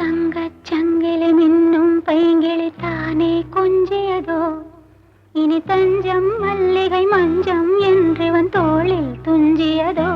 தங்கச் சங்கிலி மின்னும் பைங்கிளி தானே கொஞ்சியதோ? இனி தஞ்சம் மல்லிகை மஞ்சம் என்றிவன் தோளில் துஞ்சியதோ?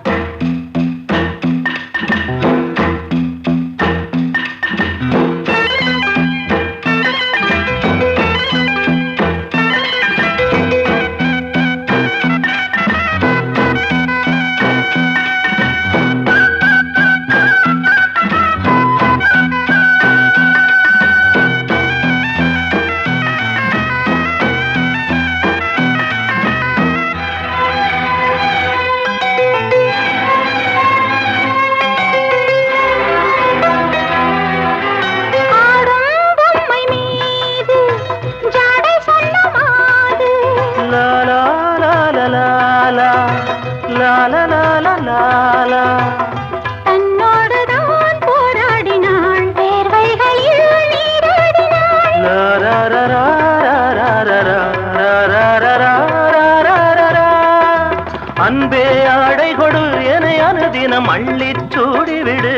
அன்பே ஆடை கொடு என அனுதினம் அள்ளிச் சூடிவிடு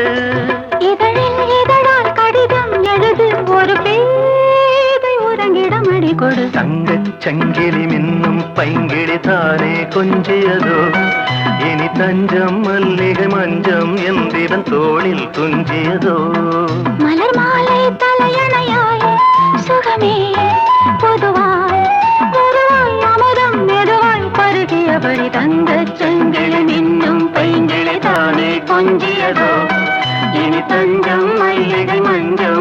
இதழில் இதழால் கடிதம் எழுது ஒரு பேதை உறங்கிடம் அடி கொடு தங்கச் சங்கிலி மின்னும் பைங்கிளி தானே கொஞ்சியதோ இனி தஞ்சம் மல்லிகை மஞ்சம் என்றிவன் தோளில் துஞ்சியதோ. மலர் மாலை தலையணையாய் சுகமே பொதுவாய் பொதுவாய் அமுதம் மெதுவாய் பருகியபடி தங்கச் செங்கிழி மின்னும் பைங்கிழி தானே கொஞ்சியதோ. இனி தஞ்சம் மல்லிகை மஞ்சம்